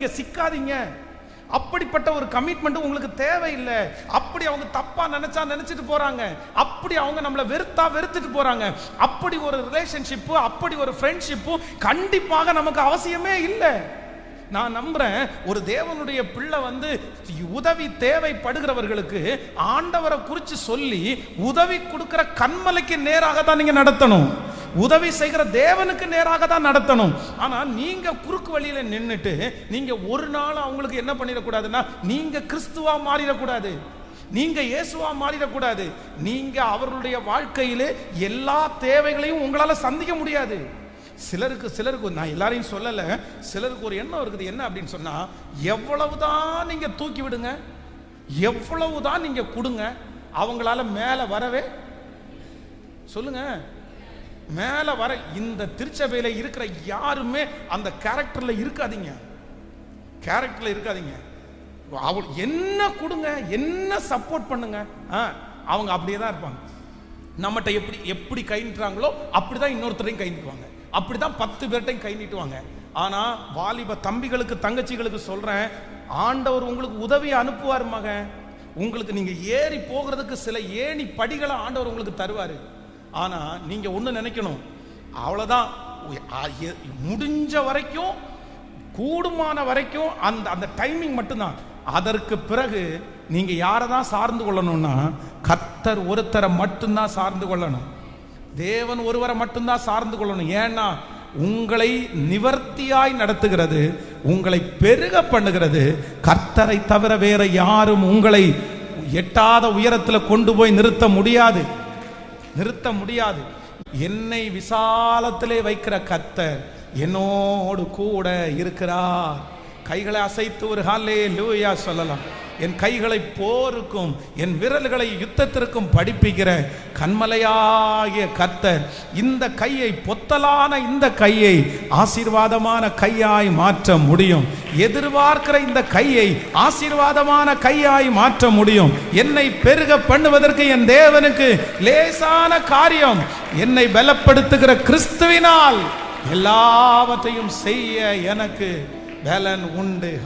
நீங்க சிக்காதீங்க. அப்படிப்பட்ட ஒரு கமிட்மெண்ட் உங்களுக்கு தேவையில்லை. அப்படி அவங்க தப்பா நினைச்சா நினைச்சிட்டு போறாங்க. அப்படி அவங்க நம்மளை வெறுத்தா வெறுத்துட்டு போறாங்க. அப்படி ஒரு ரிலேஷன்ஷிப்பு அப்படி ஒரு ஃப்ரெண்ட்ஷிப்பு கண்டிப்பாக நமக்கு அவசியமே இல்லை. நான் நம்புறேன் ஒரு தேவனுடைய பிள்ளை வந்து உதவி தேவைப்படுகிறவர்களுக்கு ஆண்டவரை குறித்து சொல்லி உதவி கொடுக்கிற கண்மலைக்கு நேராக தான் நீங்க நடத்தணும். உதவி செய்கிற தேவனுக்கு நேராக தான் நடத்தணும். ஆனால் நீங்கள் குறுக்கு வழியில் நின்றுட்டு நீங்கள் ஒரு நாள் அவங்களுக்கு என்ன பண்ணிடக்கூடாதுன்னா நீங்கள் கிறிஸ்துவாக மாறிடக்கூடாது. நீங்க இயேசுவா மாறிடக்கூடாது. நீங்க அவர்களுடைய வாழ்க்கையிலே எல்லா தேவைகளையும் உங்களால சந்திக்க முடியாது. சிலருக்கு சிலருக்கு நான் எல்லாரையும் சொல்லல சிலருக்கு ஒரு எண்ணம் இருக்குது என்ன அப்படின்னு சொன்னா எவ்வளவுதான் நீங்க தூக்கி விடுங்க எவ்வளவுதான் நீங்க கொடுங்க அவங்களால மேல வரவே சொல்லுங்க. மேலே வர இந்த திருச்சபையில் இருக்கிற யாருமே அந்த கேரக்டரில் இருக்காதீங்க. கேரக்டரில் இருக்காதீங்க. அவள் என்ன கொடுங்க என்ன சப்போர்ட் பண்ணுங்க ஆ, அவங்க அப்படியே தான் இருப்பாங்க. நம்மகிட்ட எப்படி எப்படி கை நீட்டுறாங்களோ அப்படிதான் இன்னொருத்தரையும் கை நீட்டுவாங்க. அப்படிதான் பத்து பேர்ட்டையும் கை நீட்டுவாங்க. ஆனால் வாலிப தம்பிகளுக்கு தங்கச்சிகளுக்கு சொல்கிறேன் ஆண்டவர் உங்களுக்கு உதவி அனுப்புவார் மகன். உங்களுக்கு நீங்கள் ஏறி போகிறதுக்கு சில ஏணி படிகளை ஆண்டவர் உங்களுக்கு தருவார். ஆனால் நீங்கள் ஒன்று நினைக்கணும். அவ்வளோதான் முடிஞ்ச வரைக்கும் கூடுமான வரைக்கும் அந்த அந்த டைமிங் மட்டும்தான். அதற்கு பிறகு நீங்கள் யாரை தான் சார்ந்து கொள்ளணும்னா கர்த்தர் ஒருத்தரை மட்டும்தான் சார்ந்து கொள்ளணும். தேவன் ஒருவரை மட்டும்தான் சார்ந்து கொள்ளணும். ஏன்னா உங்களை நிவர்த்தியாய் நடத்துகிறது உங்களை பெருக பண்ணுகிறது கர்த்தரை தவிர வேற யாரும் உங்களை எட்டாத உயரத்தில் கொண்டு போய் நிறுத்த முடியாது. நிறுத்த முடியாது. என்னை விசாலத்திலே வைக்கிற கத்தர் என்னோடு கூட இருக்கிறார். கைகளை அசைத்து ஒரு ஹாலே லூயா சொல்லலாம். என் கைகளை போருக்கும் என் விரல்களை யுத்தத்திற்கும் படிப்பிக்கிற கண்மலையாகிய கர்த்தர் இந்த கையை பொத்தலான இந்த கையை ஆசீர்வாதமான கையாய் மாற்ற முடியும். எதிர்பார்க்கிற இந்த கையை ஆசீர்வாதமான கையாய் மாற்ற முடியும். என்னை பெருக பண்ணுவதற்கு என் தேவனுக்கு லேசான காரியம். என்னை பலப்படுத்துகிற கிறிஸ்துவினால் எல்லாவற்றையும் செய்ய எனக்கு பலன் உண்டு.